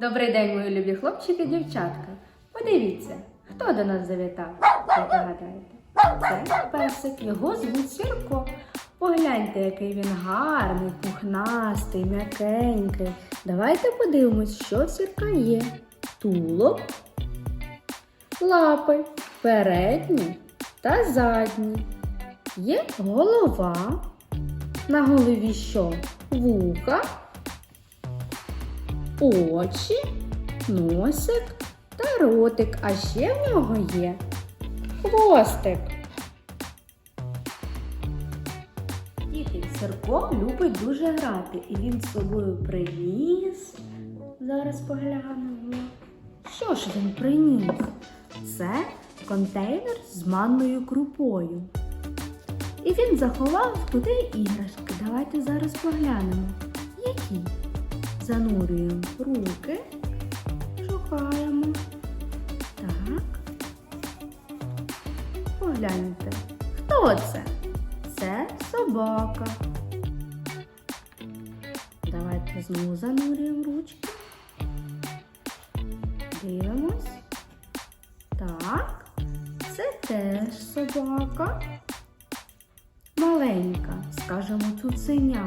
Добрий день, мої любі хлопчики і дівчатка. Подивіться, хто до нас завітав, ви гадаєте? Це песик, його звуть Сірко. Погляньте, який він гарний, пухнастий, м'якенький. Давайте подивимось, що сірка є. Тулуб, лапи, передні та задні. Є голова. На голові що? Вуха, очі, носик та ротик. А ще в нього є хвостик. Діти, Сирко любить дуже грати, і він з собою приніс. Зараз поглянемо. Що ж він приніс? Це контейнер з манною крупою. І він заховав туди іграшки. Давайте зараз поглянемо. Які? Занурюємо руки, шукаємо. Так. Погляньте. Хто це? Це собака. Давайте знову занурюємо ручки. Дивимось. Так. Це теж собака. Маленька, скажемо, цуценя.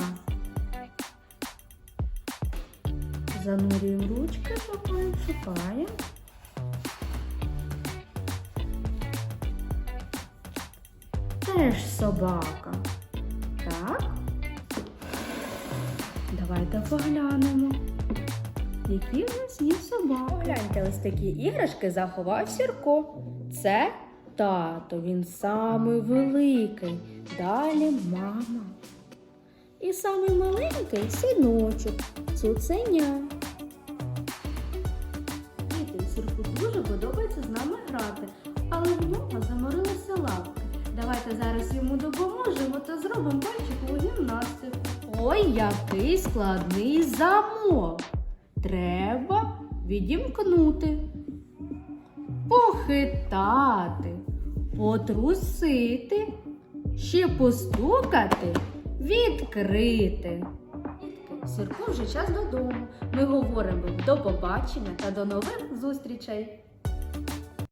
Занурюємо ручки, шукаємо, шукаємо. Теж собака. Так. Давайте поглянемо. Які в нас є собаки? Погляньте, ось такі іграшки заховав Сірко. Це тато, він самий великий. Далі мама. І самий маленький синочок, цуценя. Діти, Сірку дуже подобається з нами грати, але в нього заморилися лапки. Давайте зараз йому допоможемо та зробимо пальчикову гімнастику. Ой, який складний замок. Треба відімкнути, похитати, потрусити, ще постукати, відкрити. Сірку вже час додому. Ми говоримо до побачення та до нових зустрічей.